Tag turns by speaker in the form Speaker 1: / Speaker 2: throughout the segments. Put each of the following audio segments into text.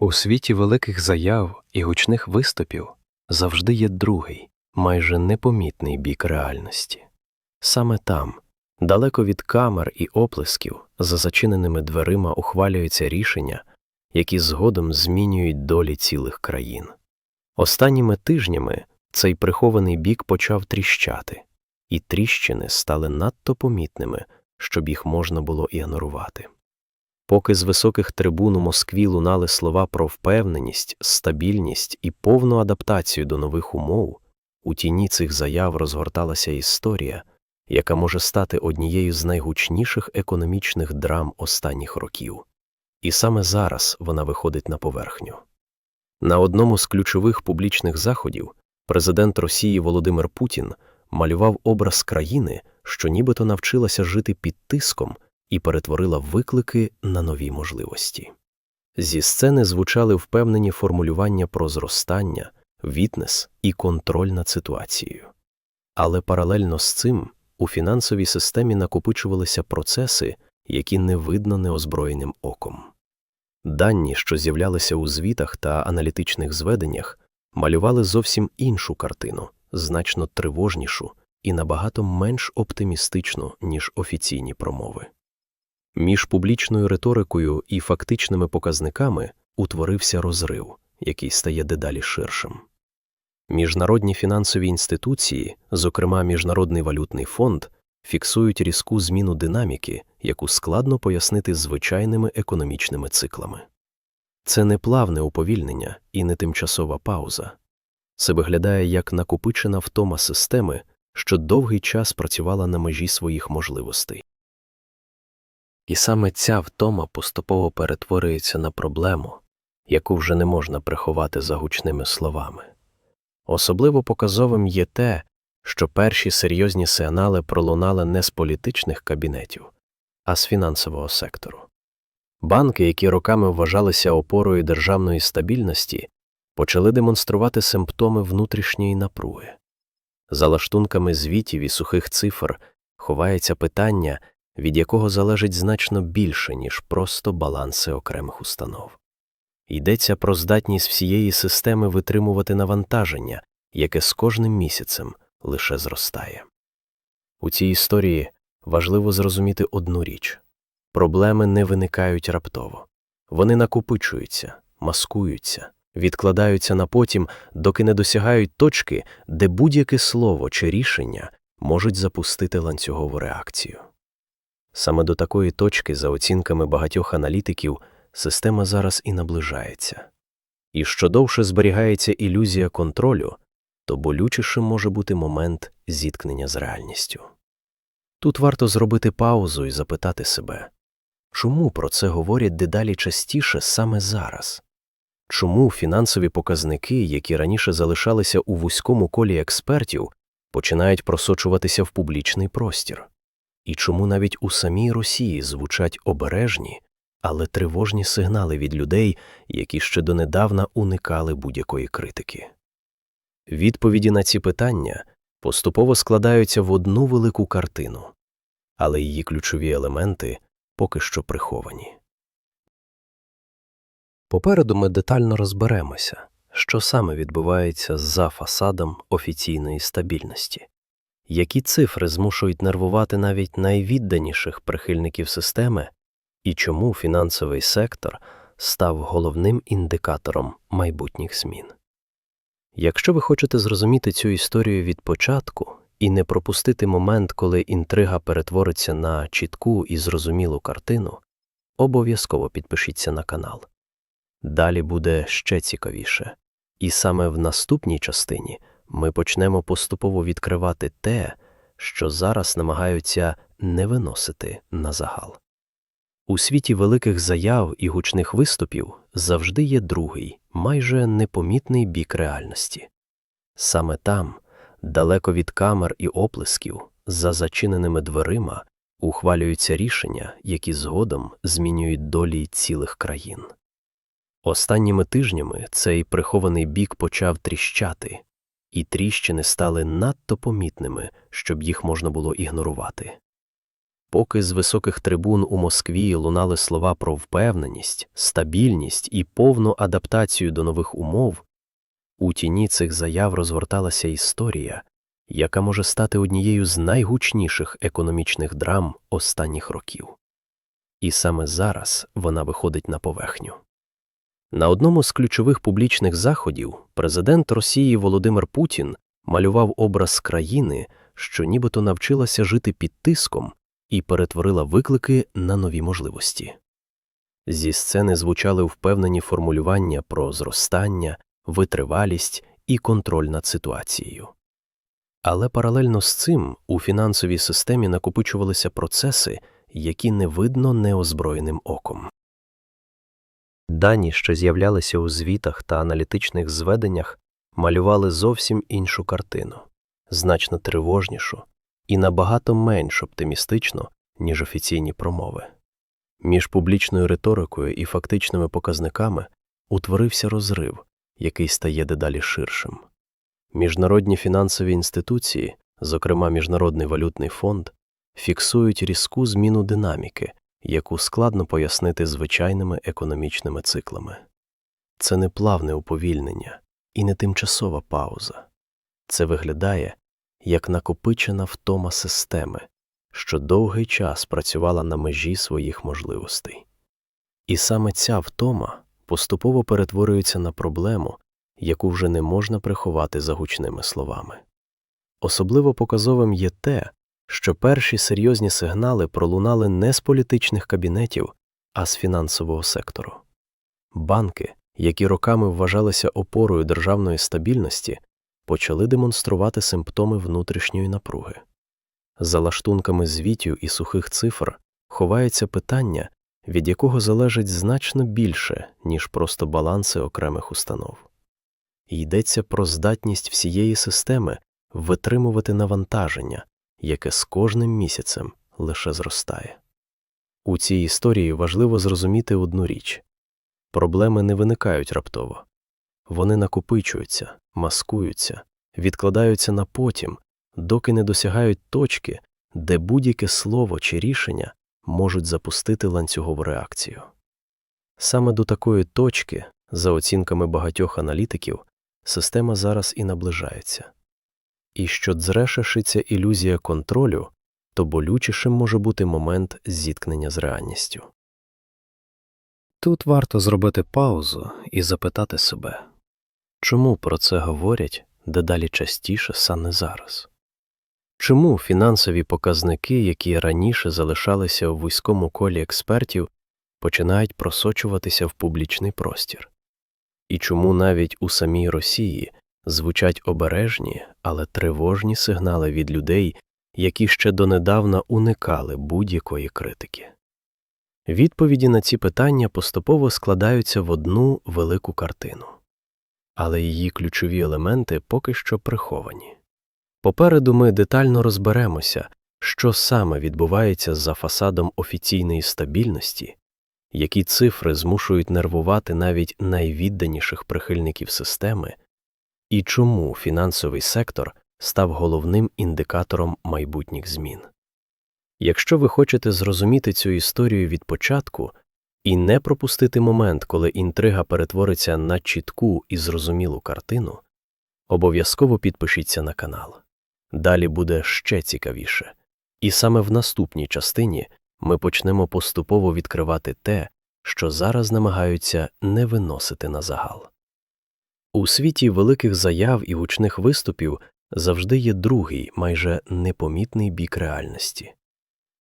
Speaker 1: У світі великих заяв і гучних виступів завжди є другий, майже непомітний бік реальності. Саме там, далеко від камер і оплесків, за зачиненими дверима ухвалюються рішення, які згодом змінюють долі цілих країн. Останніми тижнями цей прихований бік почав тріщати, і тріщини стали надто помітними, щоб їх можна було ігнорувати. Поки з високих трибун у Москві лунали слова про впевненість, стабільність і повну адаптацію до нових умов, у тіні цих заяв розгорталася історія, яка може стати однією з найгучніших економічних драм останніх років. І саме зараз вона виходить на поверхню. На одному з ключових публічних заходів президент Росії Володимир Путін малював образ країни, що нібито навчилася жити під тиском і перетворила виклики на нові можливості. Зі сцени звучали впевнені формулювання про зростання, вітнес і контроль над ситуацією. Але паралельно з цим у фінансовій системі накопичувалися процеси, які не видно неозброєним оком. Дані, що з'являлися у звітах та аналітичних зведеннях, малювали зовсім іншу картину, значно тривожнішу і набагато менш оптимістичну, ніж офіційні промови. Між публічною риторикою і фактичними показниками утворився розрив, який стає дедалі ширшим. Міжнародні фінансові інституції, зокрема Міжнародний валютний фонд, фіксують різку зміну динаміки, яку складно пояснити звичайними економічними циклами. Це не плавне уповільнення і не тимчасова пауза. Це виглядає як накопичена втома системи, що довгий час працювала на межі своїх можливостей. І саме ця втома поступово перетворюється на проблему, яку вже не можна приховати за гучними словами. Особливо показовим є те, що перші серйозні сигнали пролунали не з політичних кабінетів, а з фінансового сектору. Банки, які роками вважалися опорою державної стабільності, почали демонструвати симптоми внутрішньої напруги. За лаштунками звітів і сухих цифр ховається питання, від якого залежить значно більше, ніж просто баланси окремих установ. Йдеться про здатність всієї системи витримувати навантаження, яке з кожним місяцем лише зростає. У цій історії важливо зрозуміти одну річ проблеми не виникають раптово, вони накопичуються, маскуються, відкладаються на потім, доки не досягають точки, де будь-яке слово чи рішення можуть запустити ланцюгову реакцію. Саме до такої точки, за оцінками багатьох аналітиків, система зараз і наближається. І що довше зберігається ілюзія контролю, то болючішим може бути момент зіткнення з реальністю. Тут варто зробити паузу і запитати себе, чому про це говорять дедалі частіше саме зараз? Чому фінансові показники, які раніше залишалися у вузькому колі експертів, починають просочуватися в публічний простір? І чому навіть у самій Росії звучать обережні, але тривожні сигнали від людей, які ще донедавна уникали будь-якої критики? Відповіді на ці питання поступово складаються в одну велику картину, але її ключові елементи поки що приховані. Попереду ми детально розберемося, що саме відбувається за фасадом офіційної стабільності, які цифри змушують нервувати навіть найвідданіших прихильників системи, і чому фінансовий сектор став головним індикатором майбутніх змін. Якщо ви хочете зрозуміти цю історію від початку і не пропустити момент, коли інтрига перетвориться на чітку і зрозумілу картину, обов'язково підпишіться на канал. Далі буде ще цікавіше, і саме в наступній частині ми почнемо поступово відкривати те, що зараз намагаються не виносити на загал. У світі великих заяв і гучних виступів завжди є другий, майже непомітний бік реальності. Саме там, далеко від камер і оплесків, за зачиненими дверима, ухвалюються рішення, які згодом змінюють долі цілих країн. Останніми тижнями цей прихований бік почав тріщати, і тріщини стали надто помітними, щоб їх можна було ігнорувати. Поки з високих трибун у Москві лунали слова про впевненість, стабільність і повну адаптацію до нових умов, у тіні цих заяв розгорталася історія, яка може стати однією з найгучніших економічних драм останніх років. І саме зараз вона виходить на поверхню. На одному з ключових публічних заходів президент Росії Володимир Путін малював образ країни, що нібито навчилася жити під тиском і перетворила виклики на нові можливості. Зі сцени звучали впевнені формулювання про зростання, витривалість і контроль над ситуацією. Але паралельно з цим у фінансовій системі накопичувалися процеси, які не видно неозброєним оком. Дані, що з'являлися у звітах та аналітичних зведеннях, малювали зовсім іншу картину, значно тривожнішу і набагато менш оптимістичну, ніж офіційні промови. Між публічною риторикою і фактичними показниками утворився розрив, який стає дедалі ширшим. Міжнародні фінансові інституції, зокрема Міжнародний валютний фонд, фіксують різку зміну динаміки, яку складно пояснити звичайними економічними циклами. Це не плавне уповільнення і не тимчасова пауза. Це виглядає як накопичена втома системи, що довгий час працювала на межі своїх можливостей. І саме ця втома поступово перетворюється на проблему, яку вже не можна приховати за гучними словами. Особливо показовим є те, що перші серйозні сигнали пролунали не з політичних кабінетів, а з фінансового сектору. Банки, які роками вважалися опорою державної стабільності, почали демонструвати симптоми внутрішньої напруги. За лаштунками звітів і сухих цифр ховається питання, від якого залежить значно більше, ніж просто баланси окремих установ. Йдеться про здатність всієї системи витримувати навантаження, яке з кожним місяцем лише зростає. У цій історії важливо зрозуміти одну річ проблеми не виникають раптово, вони накопичуються, маскуються, відкладаються на потім, доки не досягають точки, де будь-яке слово чи рішення можуть запустити ланцюгову реакцію. Саме до такої точки, за оцінками багатьох аналітиків, система зараз і наближається. І що дзрешешиться ілюзія контролю, то болючішим може бути момент зіткнення з реальністю. Тут варто зробити паузу і запитати себе, чому про це говорять дедалі частіше саме зараз? Чому фінансові показники, які раніше залишалися у вузькому колі експертів, починають просочуватися в публічний простір? І чому навіть у самій Росії звучать обережні, але тривожні сигнали від людей, які ще донедавна уникали будь-якої критики? Відповіді на ці питання поступово складаються в одну велику картину, але її ключові елементи поки що приховані. Попереду ми детально розберемося, що саме відбувається за фасадом офіційної стабільності, які цифри змушують нервувати навіть найвідданіших прихильників системи, і чому фінансовий сектор став головним індикатором майбутніх змін. Якщо ви хочете зрозуміти цю історію від початку і не пропустити момент, коли інтрига перетвориться на чітку і зрозумілу картину, обов'язково підпишіться на канал. Далі буде ще цікавіше, і саме в наступній частині ми почнемо поступово відкривати те, що зараз намагаються не виносити на загал. У світі великих заяв і гучних виступів завжди є другий, майже непомітний бік реальності.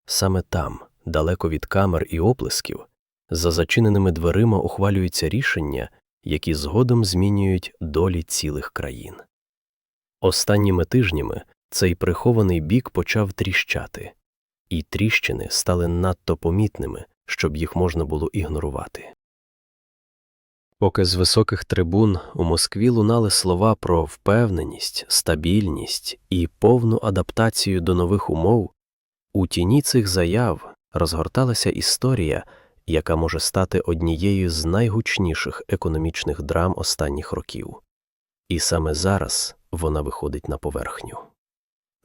Speaker 1: Саме там, далеко від камер і оплесків, за зачиненими дверима ухвалюються рішення, які згодом змінюють долі цілих країн. Останніми тижнями цей прихований бік почав тріщати, і тріщини стали надто помітними, щоб їх можна було ігнорувати. Поки з високих трибун у Москві лунали слова про впевненість, стабільність і повну адаптацію до нових умов, у тіні цих заяв розгорталася історія, яка може стати однією з найгучніших економічних драм останніх років, і саме зараз вона виходить на поверхню.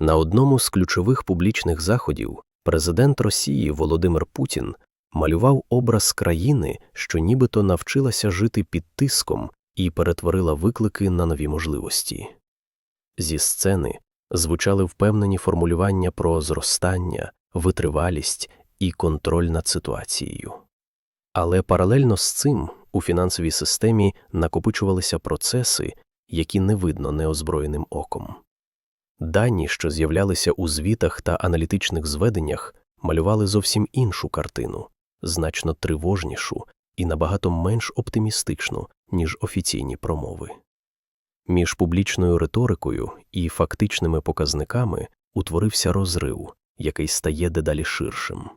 Speaker 1: На одному з ключових публічних заходів Президент Росії Володимир Путін малював образ країни, що нібито навчилася жити під тиском і перетворила виклики на нові можливості. Зі сцени звучали впевнені формулювання про зростання, витривалість і контроль над ситуацією. Але паралельно з цим у фінансовій системі накопичувалися процеси, які не видно неозброєним оком. Дані, що з'являлися у звітах та аналітичних зведеннях, малювали зовсім іншу картину, значно тривожнішу і набагато менш оптимістичну, ніж офіційні промови. Між публічною риторикою і фактичними показниками утворився розрив, який стає дедалі ширшим.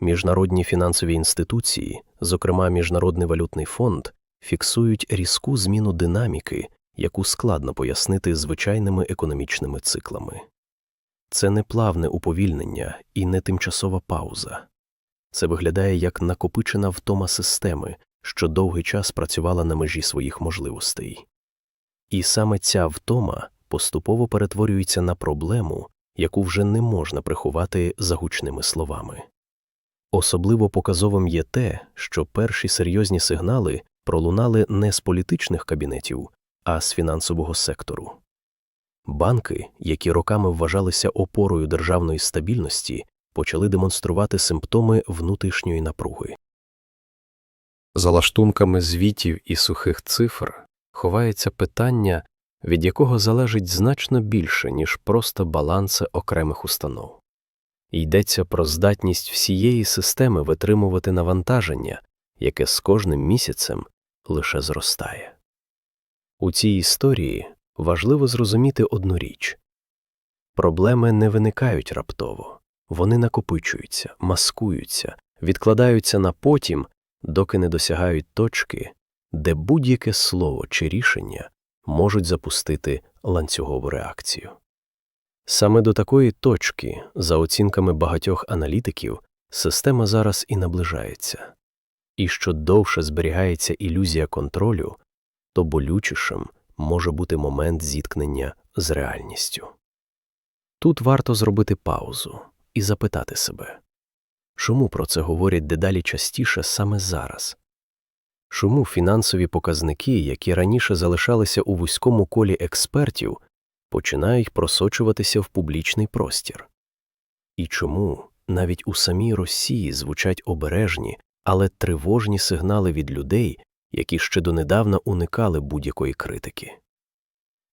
Speaker 1: Міжнародні фінансові інституції, зокрема Міжнародний валютний фонд, фіксують різку зміну динаміки, яку складно пояснити звичайними економічними циклами. Це не плавне уповільнення і не тимчасова пауза. Це виглядає як накопичена втома системи, що довгий час працювала на межі своїх можливостей. І саме ця втома поступово перетворюється на проблему, яку вже не можна приховати за гучними словами. Особливо показовим є те, що перші серйозні сигнали пролунали не з політичних кабінетів, а з фінансового сектору. Банки, які роками вважалися опорою державної стабільності, почали демонструвати симптоми внутрішньої напруги. За лаштунками звітів і сухих цифр ховається питання, від якого залежить значно більше, ніж просто баланси окремих установ. Йдеться про здатність всієї системи витримувати навантаження, яке з кожним місяцем лише зростає. У цій історії важливо зрозуміти одну річ проблеми не виникають раптово, вони накопичуються, маскуються, відкладаються на потім, доки не досягають точки, де будь-яке слово чи рішення можуть запустити ланцюгову реакцію. Саме до такої точки, за оцінками багатьох аналітиків, система зараз і наближається, і що довше зберігається ілюзія контролю, то болючішим може бути момент зіткнення з реальністю. Тут варто зробити паузу і запитати себе, чому про це говорять дедалі частіше саме зараз? Чому фінансові показники, які раніше залишалися у вузькому колі експертів, починають просочуватися в публічний простір? І чому навіть у самій Росії звучать обережні, але тривожні сигнали від людей, які ще донедавна уникали будь-якої критики?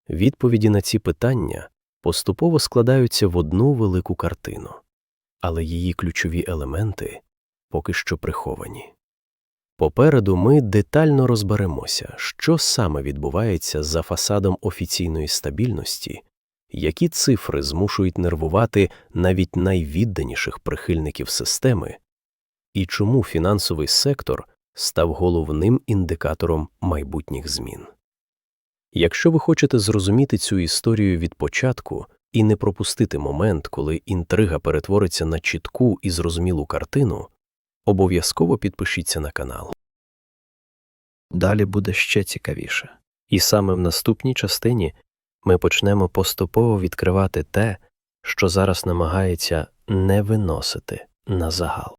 Speaker 1: Відповіді на ці питання поступово складаються в одну велику картину, але її ключові елементи поки що приховані. Попереду ми детально розберемося, що саме відбувається за фасадом офіційної стабільності, які цифри змушують нервувати навіть найвідданіших прихильників системи, і чому фінансовий сектор став головним індикатором майбутніх змін. Якщо ви хочете зрозуміти цю історію від початку і не пропустити момент, коли інтрига перетвориться на чітку і зрозумілу картину, обов'язково підпишіться на канал. Далі буде ще цікавіше. І саме в наступній частині ми почнемо поступово відкривати те, що зараз намагається не виносити на загал.